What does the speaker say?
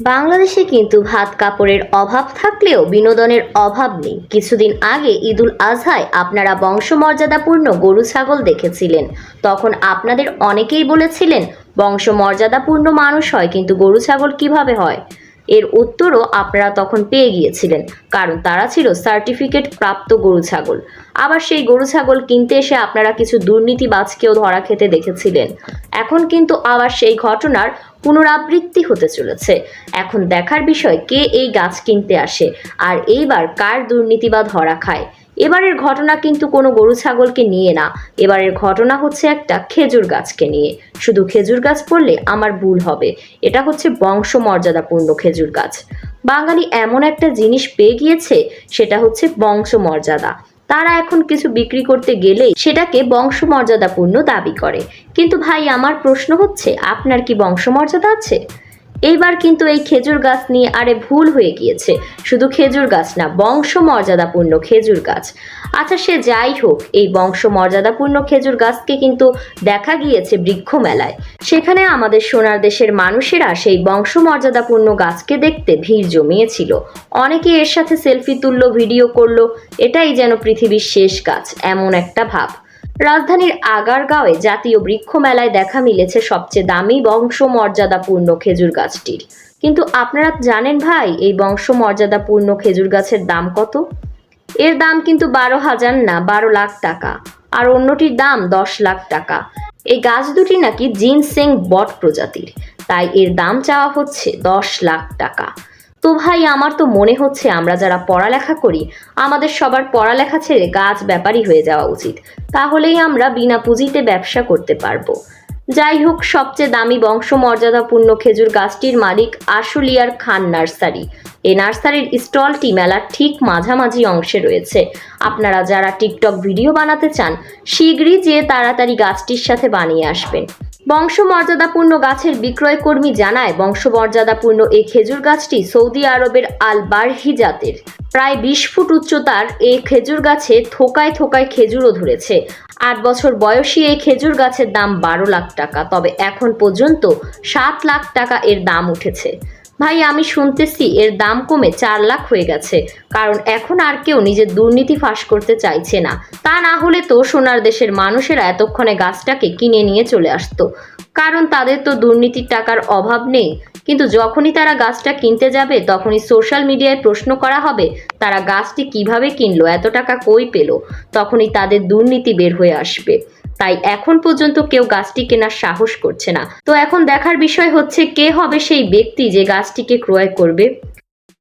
বাংলাদেশে কিন্তু ভাত কাপড়ের অভাব থাকলেও বিনোদনের অভাব নেই। কিছুদিন আগে ঈদুল আজহায় আপনারা বংশমর্যাদাপূর্ণ গরু ছাগল দেখেছিলেন। তখন আপনাদের অনেকেই বলেছিলেন, বংশমর্যাদাপূর্ণ মানুষ হয় কিন্তু গরু ছাগল কীভাবে হয়? এর উত্তরও আপনারা তখন পেয়ে গিয়েছিলেন, কারণ তারা ছিল সার্টিফিকেট প্রাপ্ত গরু ছাগল। আবার সেই গরু ছাগল কিনতে এসে আপনারা কিছু দুর্নীতিবাজকেও ধরা খেতে দেখেছিলেন। এখন কিন্তু আবার সেই ঘটনার পুনরাবৃত্তি হতে চলেছে। এখন দেখার বিষয় কে এই গাছ কিনতে আসে, আর এইবার কার দুর্নীতি বা ধরা খায়? এবারের ঘটনা কিন্তু কোনো গরু ছাগলকে নিয়ে না। এবারের ঘটনা হচ্ছে একটা খেজুর গাছকে নিয়ে। শুধু খেজুর গাছ পড়লে আমার ভুল হবে। এটা হচ্ছে বংশমর্যাদাপূর্ণ খেজুর গাছ। বাঙালি এমন একটা জিনিস পেয়ে গিয়েছে, সেটা হচ্ছে বংশমর্যাদা। তারা এখন কিছু বিক্রি করতে গেলেই সেটাকে বংশমর্যাদাপূর্ণ দাবি করে। কিন্তু ভাই, আমার প্রশ্ন হচ্ছে, আপনার কি বংশমর্যাদা আছে? এইবার কিন্তু এই খেজুর গাছ নিয়ে আরে ভুল হয়ে গিয়েছে। শুধু খেজুর গাছ না বংশ মর্যাদাপূর্ণ খেজুর গাছ। আচ্ছা সে যাই হোক, এই বংশ মর্যাদাপূর্ণ খেজুর গাছকে কিন্তু দেখা গিয়েছে বৃক্ষ মেলায়। সেখানে আমাদের সোনার দেশের মানুষেরা সেই বংশ মর্যাদাপূর্ণ গাছকে দেখতে ভিড় জমিয়েছিল। অনেকে এর সাথে সেলফি তুললো, ভিডিও করল, এটাই যেন পৃথিবীর শেষ গাছ, এমন একটা ভাব। রাজধানীর আগারগাঁওয়ে জাতীয় বৃক্ষ মেলায় দেখা মিলেছে সবচেয়ে দামি বংশমর্যাদাপূর্ণ খেজুর গাছটির। কিন্তু আপনারা জানেন ভাই, এই বংশমর্যাদাপূর্ণ খেজুর গাছের দাম কত? এর দাম কিন্তু বারো হাজার না, বারো লাখ টাকা। আর অন্যটির দাম দশ লাখ টাকা। এই গাছ দুটি নাকি জিনসেং বট প্রজাতির। তাই এর দাম চাওয়া হচ্ছে দশ লাখ টাকা। তো ভাই, আমার তো মনে হচ্ছে আমরা যারা পড়ালেখা করি, আমাদের সবার পড়ালেখা ছেড়ে গাছ ব্যাপারই হয়ে যাওয়া উচিত। তাহলেই আমরা বিনা পুঁজিতে ব্যবসা করতে পারব। যাই হোক, সবচেয়ে দামি বংশমর্যাদাপূর্ণ খেজুর গাছটির মালিক আশুলিয়ার খান নার্সারি। এই নার্সারির স্টলটি মেলার ঠিক মাঝামাঝি অংশে রয়েছে। আপনারা যারা টিকটক ভিডিও বানাতে চান, শীঘ্রই যেয়ে তাড়াতাড়ি গাছটির সাথে বানিয়ে আসবেন। বংশমর্যাদাপূর্ণ গাছের বিক্রয় কর্মী জানায়, বংশমর্যাদাপূর্ণ এই খেজুর গাছটি সৌদি আরবের আল বারহি জাতের প্রায় বিশ ফুট উচ্চতার এই খেজুর গাছে থোকায় থোকায় খেজুরও ধরেছে। আট বছর বয়সী এই খেজুর গাছের দাম বারো লাখ টাকা, তবে এখন পর্যন্ত সাত লাখ টাকা এর দাম উঠেছে। ভাই, আমি শুনতেছি এর দাম কমে চার লাখ হয়ে গেছে। কারণ এখন আর কেউ নিজের দুর্নীতি ফাঁস করতে চাইছে না। তা না হলে তো সোনার দেশের মানুষেরা এতক্ষণে গাছটাকে কিনে নিয়ে চলে আসতো। কারণ তাদের তো দুর্নীতির টাকার অভাব নেই। কিন্তু যখনই তারা গাছটা কিনতে যাবে, তখনই সোশ্যাল মিডিয়ায় প্রশ্ন করা হবে, তারা গাছটি কীভাবে কিনলো, এত টাকা কই পেল? তখনই তাদের দুর্নীতি বের হয়ে আসবে। তাই এখন পর্যন্ত কেউ গাছটি কেনার সাহস করছে না। তো এখন দেখার বিষয় হচ্ছে, কে হবে সেই ব্যক্তি যে গাছটিকে ক্রয় করবে?